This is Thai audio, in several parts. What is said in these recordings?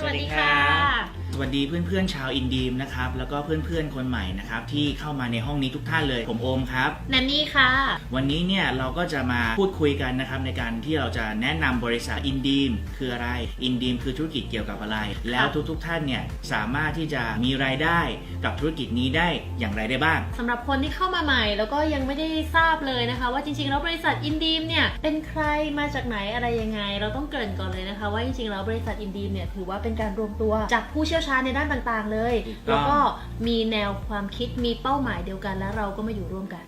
สวัสดีค่ะ วัสดีเพื่อนๆชาวอินดีมนะครับแล้วก็เพื่อนๆคนใหม่นะครับที่เข้ามาในห้องนี้ทุกท่านเลย ผมโอมครับแนนนี่ค่ะ วันนี้เนี่ยเราก็จะมาพูดคุยกันนะครับในการที่เราจะแนะนำบริษัทอินดีมคืออะไรอินดีมคือธุรกิจเกี่ยวกับอะไร แล้วทุกๆ ท่านเนี่ยสามารถที่จะมีรายได้กับธุรกิจนี้ได้อย่างไรได้บ้าง สำหรับคนที่เข้ามาใหม่แล้วก็ยังไม่ได้ทราบเลยนะคะ ว่าจริงๆแล้วบริษัทอินดีมเนี่ยเป็นใครมาจากไหนอะไรยังไง เราต้องเกริ่นก่อนเลยนะคะ ว่าจริงๆแล้วบริษัทอินดีมเนี่ยถือว่าเป็นการรวมตัวจากผู้เชี่ยวชาญในด้านต่างๆเลยถูกต้องแล้วก็มีแนวความคิดมีเป้าหมายเดียวกันและเราก็มาอยู่ร่วมกัน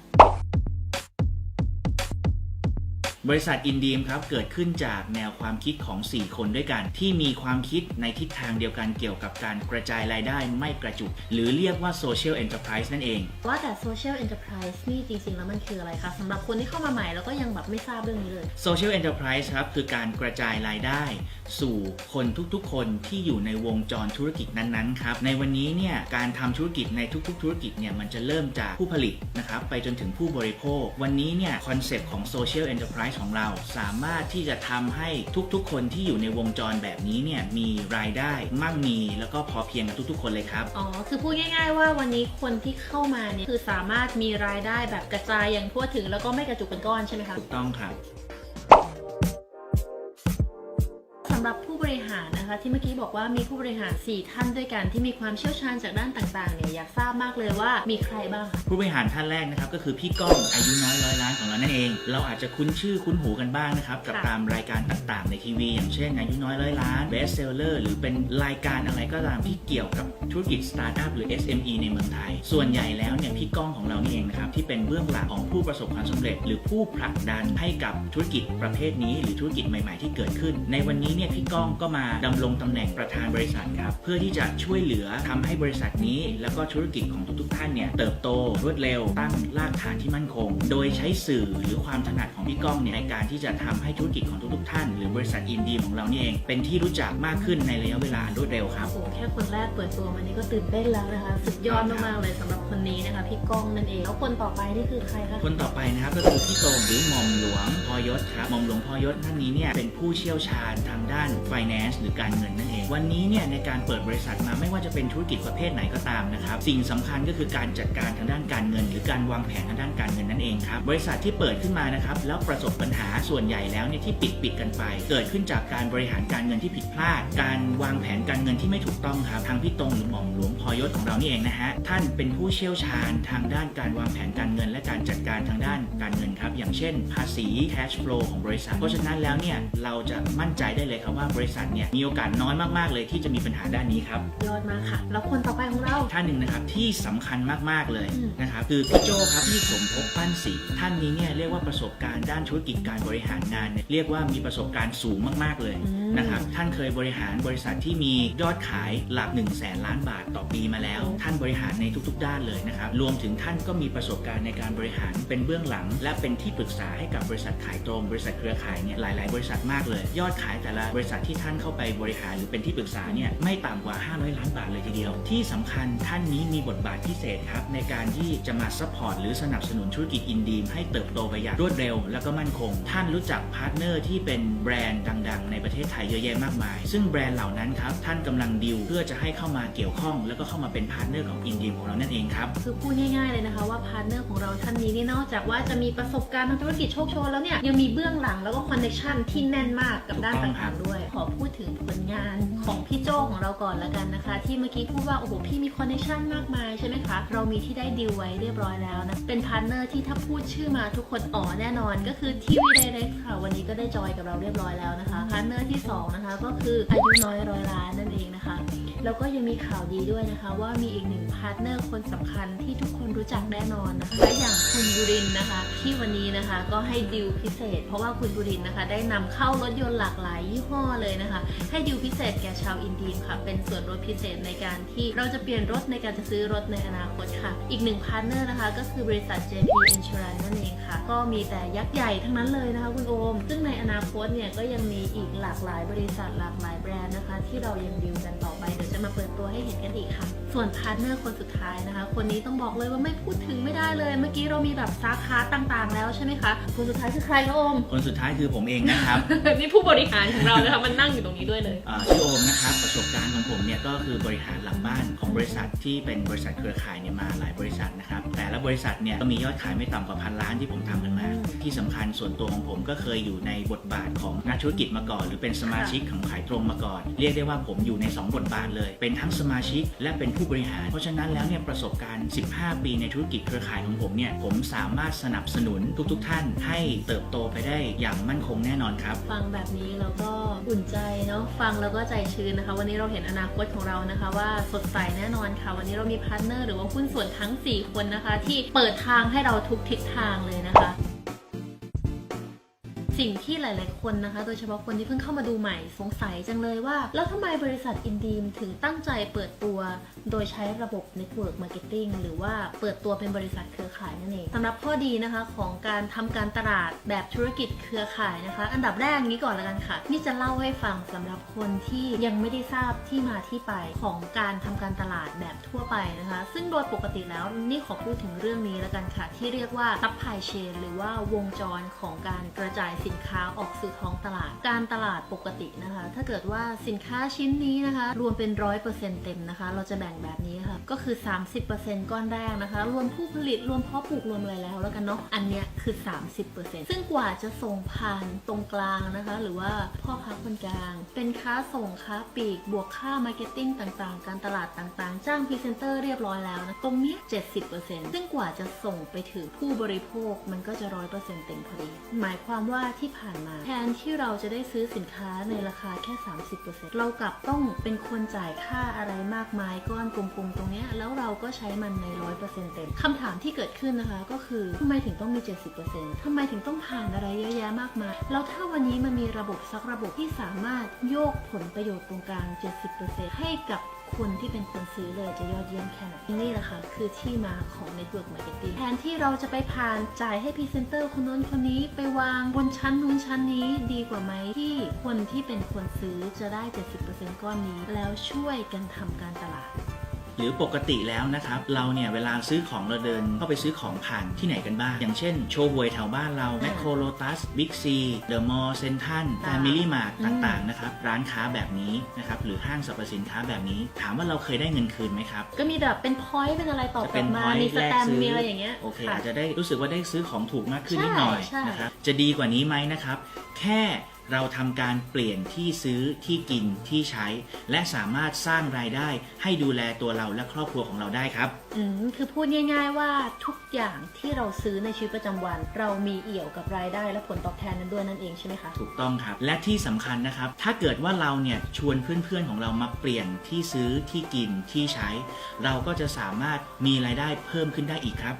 บริษัทอินดีมครับเกิดขึ้นจากแนวความคิดของ 4 คนด้วยกัน ที่มีความคิดในทิศทางเดียวกันเกี่ยวกับการกระจายรายได้ไม่กระจุก หรือเรียกว่า Social Enterprise นั่นเอง ว่าแต่ Social Enterprise นี่จริงๆ แล้วมันคืออะไรคะสำหรับคนที่เข้ามาใหม่แล้วก็ยังแบบไม่ทราบเรื่องนี้เลย Social Enterprise ครับคือการกระจายรายได้ สู่คนทุกๆ คนที่อยู่ในวงจรธุรกิจนั้นๆครับในวันนี้เนี่ยการทำธุรกิจในทุกๆ ธุรกิจเนี่ยมันจะเริ่มจากผู้ผลิตนะครับไปจนถึงผู้บริโภค วันนี้เนี่ยคอนเซปต์ของ Social Enterprise ของเรา สามารถที่จะทำให้ทุกๆ คนที่อยู่ในวงจรแบบนี้เนี่ยมีรายได้มั่งมีแล้วก็พอเพียงกับทุกๆ คนเลยครับ อ๋อ คือพูดง่าย ๆ ว่าวันนี้คนที่เข้ามาเนี่ยคือสามารถมีรายได้แบบกระจายอย่างทั่วถึงแล้วก็ไม่กระจุกเป็นก้อนใช่ไหมคะถูกต้องครับำหรับผู้บริหารนะคะ ที่เมื่อกี้บอกว่ามีผู้บริหาร 4 ท่านด้วยกันที่มีความเชี่ยวชาญจากด้านต่างๆเนี่ยอยากทราบมากเลยว่ามีใครบ้างคะผู้บริหารท่านแรกนะครับก็คือพี่ก้องอายุน้อยร้อยล้านของเรานั่นเอง เราอาจจะคุ้นชื่อคุ้นหูกันบ้างนะครับกับค่ะตามรายการต่างๆ ในทีวี อย่างเช่นอายุน้อยร้อยล้าน Best Seller หรือเป็นรายการอะไรก็ตามที่เกี่ยวกับธุรกิจสตาร์ทอัพหรือ SME ในเมืองไทยส่วนใหญ่แล้วเนี่ยพี่ก้องของเรานี่เองนะครับที่เป็นเบื้องหลังของผู้ประสบความสำเร็จ หรือผู้ผลักดันให้กับธุรกิจประเภทนี้ หรือธุรกิจใหม่ ๆ ที่เกิดขึ้น ในวันนี้เนี่ยพี่ก้องก็มาดำรงตำแหน่งประธานบริษัทครับเพื่อที่จะช่วยเหลือทำให้บริษัทนี้ แล้วก็ธุรกิจของทุกๆ ท่านเนี่ยเติบโตรวดเร็วตั้งรากฐานที่มั่นคง โดยใช้สื่อหรือความถนัดของพี่ก้องเนี่ยในการที่จะทำให้ธุรกิจของทุกๆ ท่าน หรือบริษัทอินดีของเรานี่เองเป็นที่รู้จักมากขึ้นในระยะเวลารวดเร็วครับโอ้แค่คนแรกเปิดตัวมานี่ก็ตื่นเต้นแล้วนะคะสุดยอดมากๆเลยสำหรับคนนี้นะคะพี่ก้องนั่นเองแล้วคนต่อไปนี่คือใครคะคนต่อไปนะครับก็คือพี่โตงหรือหม่อมหลวงพอยศครับหม่อมหลวงพอยศท่านนี้เนี่ยเป็นผู้เชี่ยวชาญทางด้าน finance หรือการเงินนั่นเอง วันนี้เนี่ยในการเปิดบริษัทมาไม่ว่าจะเป็นธุรกิจประเภทไหนก็ตามนะครับสิ่งสำคัญก็คือการจัดการทางด้านการเงิน หรือการวางแผนทางด้านการเงินนั่นเองครับบริษัทที่เปิดขึ้นมานะครับแล้วประสบปัญหาส่วนใหญ่แล้วเนี่ยที่ปิดปิดกันไป เกิดขึ้นจากการบริหารการเงินที่ผิดพลาด การวางแผนการเงินที่ไม่ถูกต้องครับทางพี่ตรงหรือหม่อมหลวงพอยศของเรานี่เองนะฮะท่านเป็นผู้เชี่ยวชาญทางด้านการวางแผนการเงิน และการจัดการทางด้านการเงินครับ อย่างเช่น ภาษี cash flow ของบริษัท เพราะฉะนั้นแล้วเนี่ยเราจะมั่นใจได้เลยครับว่าบริษัทเนี่ยมีโอกาสน้อยมากๆเลยที่จะมีปัญหาด้านนี้ครับยอดมากค่ะ แล้วคนต่อไปของเรา ท่านหนึ่งนะครับที่สำคัญมากๆเลยอืมนะครับคือพี่โจครับที่สมภพปั้นศรีท่านนี้เนี่ยเรียกว่าประสบการณ์ด้านธุรกิจการบริหารงานเนี่ยเรียกว่ามีประสบการณ์สูงมากๆเลยอืม นะครับท่านเคยบริหารบริษัทที่มียอดขายหลัก1 0 0 0 0แสนล้านบาทต่อปีมาแล้ว ท่านบริหารในทุกๆ ด้านเลยนะครับรวมถึงท่านก็มีประสบการณ์ในการบริหารเป็นเบื้องหลัง และเป็นที่ปรึกษาให้กับบริษัทขายตรง บริษัทเครือข่ายเนี่ยหลาย ๆ บริษัทมากเลย ยอดขายแต่ละบริษัทที่ท่านเข้าไปบริหารหรือเป็นที่ปรึกษาเนี่ยไม่ต่ำกว่า 500 ล้านบาทเลยทีเดียว ที่สำคัญท่านนี้มีบทบาทพิเศษครับในการที่จะมาซัพพอร์ตหรือสนับสนุนธุรกิจอินดีมให้เติบโตไปอย่างรวดเร็ว และก็มั่นคง ท่านรู้จักพาร์ทเนอร์ที่เป็นแบรนด์ดัง ๆ ในประเทศไทยเยอะแยะมากมาย ซึ่งแบรนด์เหล่านั้นครับท่านกำลังดิวเพื่อจะให้เข้ามาเกี่ยวข้อง แล้วก็เข้ามาเป็นพาร์ทเนอร์ของอินดีมของเรานั่นเองครับคือพูดง่ายๆเลยนะคะว่าพาร์ทเนอร์ของเราท่านนี้นี่นอกจากว่าจะมีประสบการณ์ทางธุรกิจโชคโชนแล้วเนี่ยยังมีเบื้องหลังแล้วก็คอนเนคชันที่แน่นมากกับด้านต่างๆด้วย ขอพูดถึงผลงานของพี่โจของเราก่อนละกันนะคะ ที่เมื่อกี้พูดว่าโอ้โหพี่มีคอนเนคชันมากมายใช่ไหมคะเรามีที่ได้ดีลไว้เรียบร้อยแล้วนะเป็นพาร์ทเนอร์ที่ถ้าพูดชื่อมาทุกคนอ๋อแน่นอน ก็คือทีวีเ r กค่ะวันนี้ก็ได้จอยกับเราเรียบร้อยแล้วนะคะพาร์ทเนอร์ที่สองนะคะ ก็คืออายุน้อยร้อยล้านนั่นเองนะคะ แล้วก็ยังมีข่าวดีด้วยนะคะ ว่ามีอีกหนึ่งพาร์ทเนอร์คนสำคัญที่ทุกคนรู้จักแน่นอนนะคะและอย่างคุณบุรินนะคะ ที่วันนี้นะคะก็ให้ดิวพิเศษ เพราะว่าคุณบุรินนะคะ ได้นำเข้ารถยนต์หลากหลายยี่ห้อเลยนะคะ ให้ดิวพิเศษแก่ชาวอินเดียค่ะ เป็นส่วนลดพิเศษในการที่เราจะเปลี่ยนรถในการจะซื้อรถในอนาคตค่ะ อีกหนึ่งพาร์ทเนอร์นะคะ ก็คือบริษัท JP Insurance นั่นเองค่ะ ก็มีแต่ยักษ์ใหญ่ทั้งนั้นเลยนะคะคุณโอม ซึ่งในอนาคตเนี่ยก็ยังมีอีกหลากหลายบริษัทหลากหลายแบรนด์นะคะ ที่เรายังดิวกันต่อไปเดี๋ยว มาเปิดตัวให้เห็นกันอีกค่ะ ส่วนพาร์ทเนอร์คนสุดท้ายนะคะ คนนี้ต้องบอกเลยว่าไม่พูดถึงไม่ได้เลย เมื่อกี้เรามีแบบสาขาต่างๆ แล้วใช่ไหมคะ คนสุดท้ายคือใครคะโอม คนสุดท้ายคือผมเองนะครับ นี่ผู้บริหารของเรานะคะมันนั่งอยู่ตรงนี้ด้วยเลยอ่าชื่อโอมนะครับประสบการณ์ของผมเนี่ยก็คือบริหารหลังบ้านของบริษัทที่เป็นบริษัทเครือข่ายเนี่ยมาหลายบริษัทนะครับแต่ละบริษัทเนี่ยก็มียอดขายไม่ต่ำกว่าพันล้านที่ผมทำกันมา ที่สำคัญส่วนตัวของผมก็เคยอยู่ในบทบาทของนักธุรกิจมาก่อน หรือเป็นสมาชิกของขายตรงมาก่อน เรียกได้ว่าผมอยู่ใน 2 บทบาทเลยเป็นทั้งสมาชิกและเป็นผู้บริหาร เพราะฉะนั้นแล้วเนี่ยประสบการณ์ 15 ปีในธุรกิจเครือข่ายของผมเนี่ยผมสามารถสนับสนุนทุกๆท่าน ให้เติบโตไปได้อย่างมั่นคงแน่นอนครับ ฟังแบบนี้เราก็อุ่นใจเนาะฟังแล้วก็ใจชื้นนะคะ วันนี้เราเห็นอนาคตของเรานะคะ ว่าสดใสแน่นอนค่ะ วันนี้เรามีพาร์ทเนอร์หรือว่าหุ้นส่วนทั้ง 4 คนนะคะ ที่เปิดทางให้เราทุกทิศทางเลยนะคะ สิ่งที่หลาย ๆ คนนะคะ โดยเฉพาะคนที่เพิ่งเข้ามาดูใหม่สงสัยจังเลยว่า แล้วทำไมบริษัทอินดีมถึงตั้งใจเปิดตัว โดยใช้ระบบ Network Marketing หรือว่าเปิดตัวเป็นบริษัทเครือข่ายนั่นเองสำหรับข้อดีนะคะของการทำการตลาดแบบธุรกิจเครือข่ายนะคะ อันดับแรกนี้ก่อนล้วกันค่ะ นี่จะเล่าให้ฟังสำหรับคนที่ยังไม่ได้ทราบที่มาที่ไปของการทำการตลาดแบบทั่วไปนะคะ ซึ่งโดยปกติแล้วนี่ขอพูดถึงเรื่องนี้ล้วกันค่ะ ที่เรียกว่า supply chain หรือว่าวงจรของการกระจายสินค้าออกสู่ท้องตลาด การตลาดปกตินะคะ ถ้าเกิดว่าสินค้าชิ้นนี้นะคะ รวมเป็น100%เปอร์เซ็นต์เต็มนะคะ เราจะแบ่งแบบนี้ค่ะ ก็คือ 30%ก้อนแรกนะคะ รวมผู้ผลิตรวมเพาะปลูกรวมอะไรแล้วแล้วกันเนาะ อันเนี้ยคือ 30%ซึ่งกว่าจะส่งผ่านตรงกลางนะคะ หรือว่าพ่อค้าคนกลาง เป็นค้าส่งค้าปลีก บวกค่ามาร์เก็ตติ้งต่างๆ การตลาดต่างๆ จ้างพรีเซนเตอร์เรียบร้อยแล้วนะ ตรงนี้ 70%ซึ่งกว่าจะส่งไปถึงผู้บริโภคมันก็จะ 100%เต็มพอดี หมายความว่าที่ผ่านมา แทนที่เราจะได้ซื้อสินค้าในราคาแค่ 30%เรากลับต้องเป็นคนจ่ายค่าอะไรมากมายก้อนกลมๆตรงนี้แล้วเราก็ใช้มันใน 100%เต็มคำถามที่เกิดขึ้นนะคะ ก็คือทำไมถึงต้องมี 70%ทำไมถึงต้องผ่านอะไรเยอะแยะมากมาย แล้วถ้าวันนี้มันมีระบบสักระบบที่สามารถโยกผลประโยชน์ตรงกลาง 70%ให้กับ คนที่เป็นคนซื้อเลยจะยอดเยี่ยมแค่ไหนนี่แหละค่ะคือที่มาของ Network Marketing แทนที่เราจะไปผ่านจ่ายให้พรีเซนเตอร์คนนู้นคนนี้ไปวางบนชั้นนู้นชั้นนี้ดีกว่าไหมที่คนที่เป็นคนซื้อจะได้ 70%ก้อนนี้ แล้วช่วยกันทำการตลาด หรือปกติแล้วนะครับเราเนี่ยเวลาซื้อของเราเดินเข้าไปซื้อของผ่านที่ไหนกันบ้าง อย่างเช่นโชว์หวยแถวบ้านเราแมคโครโลตัสบิ๊กซีเดอะมอลล์เซนทันแฟมิลี่มาร์ทอืมต่างๆนะครับร้านค้าแบบนี้นะครับหรือห้างสรรพสินค้าแบบนี้ ถามว่าเราเคยได้เงินคืนไหมครับ ก็มีแบบเป็นพอยต์เป็นอะไรตอบจะกเป็ลันบมา point มีสแลกแตมป์ซื้อมีอะไรอย่างเงี้ยโอเคค่ะอาจจะได้รู้สึกว่าได้ซื้อของถูกมากขึ้นใช่นิดหน่อยใช่นะครับจะดีกว่านี้ไหมนะครับแค่ เราทำการเปลี่ยนที่ซื้อที่กินที่ใช้ และสามารถสร้างรายได้ให้ดูแลตัวเราและครอบครัวของเราได้ครับ อืมคือพูดง่าย ๆ ว่าทุกอย่างที่เราซื้อในชีวิตประจำวัน เรามีเอี่ยวกับรายได้และผลตอบแทนนั้นด้วยนั่นเองใช่ไหมคะ ถูกต้องครับ และที่สำคัญนะครับ ถ้าเกิดว่าเราเนี่ยชวนเพื่อนๆของเรามาเปลี่ยนที่ซื้อที่กินที่ใช้ เราก็จะสามารถมีรายได้เพิ่มขึ้นได้อีกครับ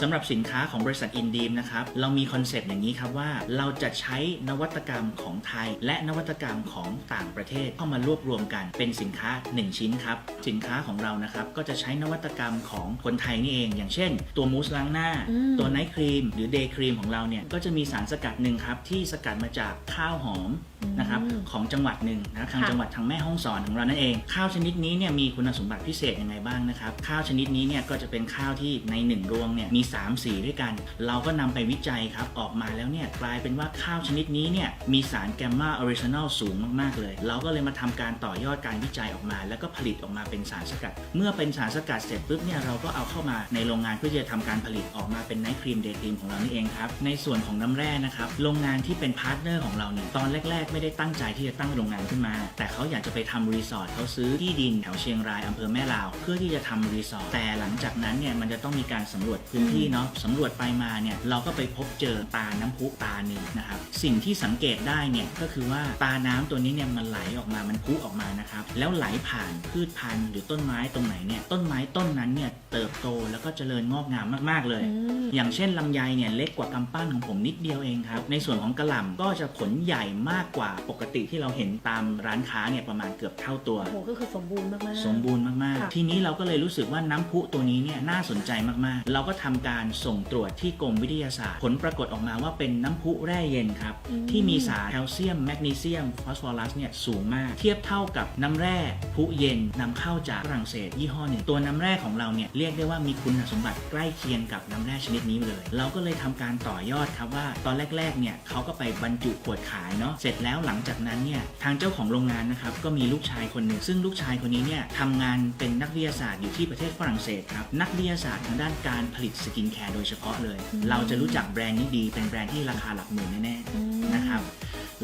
สำหรับสินค้าของบริษัทอินดีมนะครับ เรามีคอนเซปต์อย่างนี้ครับว่า เราจะใช้นวัตกรรมของไทย และนวัตกรรมของต่างประเทศเข้ามารวบรวมกันเป็นสินค้า 1 ชิ้นครับ สินค้าของเรานะครับก็จะใช้นวัตกรรมของคนไทยนี่เอง อย่างเช่น ตัวมูสล้างหน้าอืมตัวไนท์ครีม หรือเดย์ครีมของเราเนี่ยก็จะมีสารสกัดหนึ่งครับที่สกัดมาจากข้าวหอมนะครับอืมของจังหวัดหนึ่งนะครับทางค่ะจังหวัดทางแม่ฮ่องสอนของเรานั่นเอง ข้าวชนิดนี้เนี่ยมีคุณสมบัติพิเศษยังไงบ้างนะครับ ข้าวชนิดนี้เนี่ยก็จะเป็นข้าวที่ในหนึ่งรวงเนี่ยมี 3 สีด้วยกัน เราก็นำไปวิจัยครับออกมาแล้วเนี่ยกลายเป็นว่าข้าวชนิดนี้เนี่ยมีสารแกมมาออริจินอลสูงมากๆเลย เราก็เลยมาทำการต่อยอดการวิจัยออกมา แล้วก็ผลิตออกมาเป็นสารสกัด เมื่อเป็นสารสกัดเสร็จปุ๊บเนี่ยเราก็เอาเข้ามาในโรงงานเพื่อจะทำการผลิตออกมาเป็นไนท์ครีมเดย์ครีมของเรานี่เองครับในส่วนของน้ำแร่นะครับโรงงานที่เป็นพาร์ทเนอร์ของเราเนี่ยตอนแรกๆไม่ได้ตั้งใจที่จะตั้งโรงงานขึ้นมา แต่เขาอยากจะไปทำรีสอร์ทเขาซื้อที่ดินแถวเชียงรายอำเภอแม่ลาว เพื่อที่จะทำรีสอร์ทแต่หลังจากนั้นเนี่ยมันจะต้องมีการสำรวจพื้นที่เนาะสำรวจไปมาเนี่ยเราก็ไปพบเจอตาน้ำพุตาหนึ่งนะครับสิ่งที่สังเกตได้เนี่ยก็คือว่าตาน้ำตัวนี้เนี่ยมันไหลออกมามันพุออกมานะครับแล้วไหลผ่านพืชพันธุ์หรือต้นไม้ตรงไหนเนี่ยต้นไม้ต้นนั้นเนี่ยเติบโตแล้วก็เจริญงอกงามมากๆเลยอืมอย่างเช่นลำไยเนี่ยเล็กกว่ากำปั้นของผมนิดเดียวเองครับในส่วนของกระหล่ำก็จะผลใหญ่มากกว่าปกติที่เราเห็นตามร้านค้าเนี่ยประมาณเกือบเท่าตัว โอ้โหก็คือสมบูรณ์มากๆ สมบูรณ์มากค่ะ ๆ ทีนี้เราก็เลยรู้สึกว่าน้ำพุตัวนี้เนี่ยน่าสนใจมากๆ เราก็ทำการส่งตรวจที่กรมวิทยาศาสตร์ ผลปรากฏออกมาว่าเป็นน้ำพุแร่เย็นครับที่มีสารแคลเซียม แมกนีเซียม ฟอสฟอรัสเนี่ยสูงมาก เทียบเท่ากับน้ำแร่พุเย็นนำเข้าจากฝรั่งเศส ยี่ห้อหนึ่งตัวน้ำแร่ของเราเนี่ยเรียกได้ว่ามีคุณสมบัติใกล้เคียงกับน้ำแร่ชนิดนี้เลย เราก็เลยทำการต่อยอดครับว่าตอนแรกๆเนี่ยเขาก็ไปบรรจุขวดขายเนาะเสร็จแล้วหลังจากนั้นเนี่ยทางเจ้าของโรงงานนะครับก็มีลูกชายคนหนึ่งซึ่งลูกชายคนนี้เนี่ยทำงานเป็นนักวิทยาศาสตร์อยู่ที่ประเทศฝรั่งเศสครับนักวิทยาศาสตร์ทางด้านการผลิตสกินแคร์โดยเฉพาะเลยอืมเราจะรู้จักแบรนด์นี้ดีเป็นแบรนด์ที่ราคาหลักหมื่นแน่อืมๆนะครับ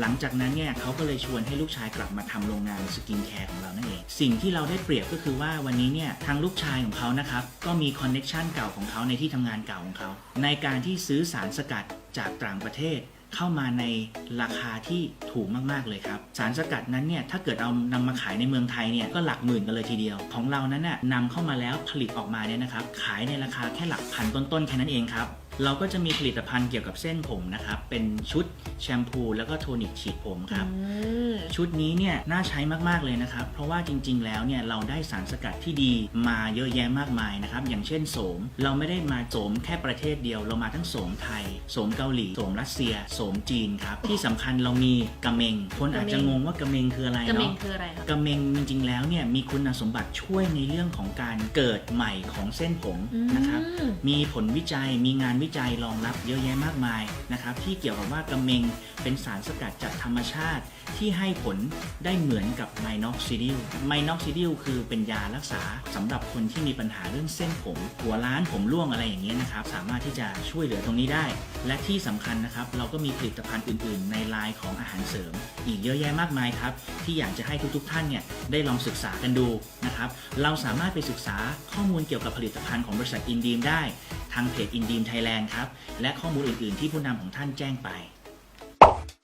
หลังจากนั้นเนี่ยเขาก็เลยชวนให้ลูกชายกลับมาทำโรงงานสกินแคร์ของเรานั่นเอง สิ่งที่เราได้เปรียบก็คือว่าวันนี้เนี่ยทางลูกชายของเขานะครับก็มีคอนเน็ชันเก่าของเขาในที่ทำงานเก่าของเขาในการที่ซื้อสารสกัดจากต่างประเทศ เข้ามาในราคาที่ถูกมากๆเลยครับ สารสกัดนั้นเนี่ยถ้าเกิดเอานำมาขายในเมืองไทยเนี่ยก็หลักหมื่นกันเลยทีเดียว ของเรานั้นน่ะนำเข้ามาแล้วผลิตออกมาเนี่ยนะครับขายในราคาแค่หลักพันต้นๆแค่นั้นเองครับ เราก็จะมีผลิตภัณฑ์เกี่ยวกับเส้นผมนะครับ เป็นชุดแชมพูแล้วก็โทนิกฉีดผมครับอืมชุดนี้เนี่ยน่าใช้มากๆเลยนะครับ เพราะว่าจริง ๆ แล้วเนี่ยเราได้สารสกัดที่ดีมาเยอะแยะมากมายนะครับ อย่างเช่นโสม เราไม่ได้มาโสมแค่ประเทศเดียว เรามาทั้งโสมไทย โสมเกาหลี โสมรัสเซีย โสมจีนครับ ที่สำคัญเรามีกระเมง คนอาจจะงงว่ากระเมงคืออะไรกระเมงเนาะคืออะไรคะกระเมงจริงๆ แล้วเนี่ยมีคุณสมบัติช่วยในเรื่องของการเกิดใหม่ของเส้นผมนะครับอืมมีผลวิจัย มีงานวิจัยรองรับเยอะแยะมากมายนะครับที่เกี่ยวกับว่ากระเมงเป็นสารสกัดจากธรรมชาติที่ให้ผลได้เหมือนกับไมน็อกซิดิลไมน็อกซิดิลคือเป็นยารักษาสำหรับคนที่มีปัญหาเรื่องเส้นผม หัวล้านผมร่วงอะไรอย่างเงี้ยนะครับ สามารถที่จะช่วยเหลือตรงนี้ได้ และที่สำคัญนะครับ เราก็มีผลิตภัณฑ์อื่น ๆ ในไลน์ของอาหารเสริม อีกเยอะแยะมากมายครับ ที่อยากจะให้ทุก ๆ ท่านเนี่ยได้ลองศึกษากันดูนะครับ เราสามารถไปศึกษาข้อมูลเกี่ยวกับผลิตภัณฑ์ของบริษัทอินดีมได้ ทางเพจอินดีมไทยแลนด์ครับ และข้อมูลอื่น ๆ ที่ผู้นำของท่านแจ้งไป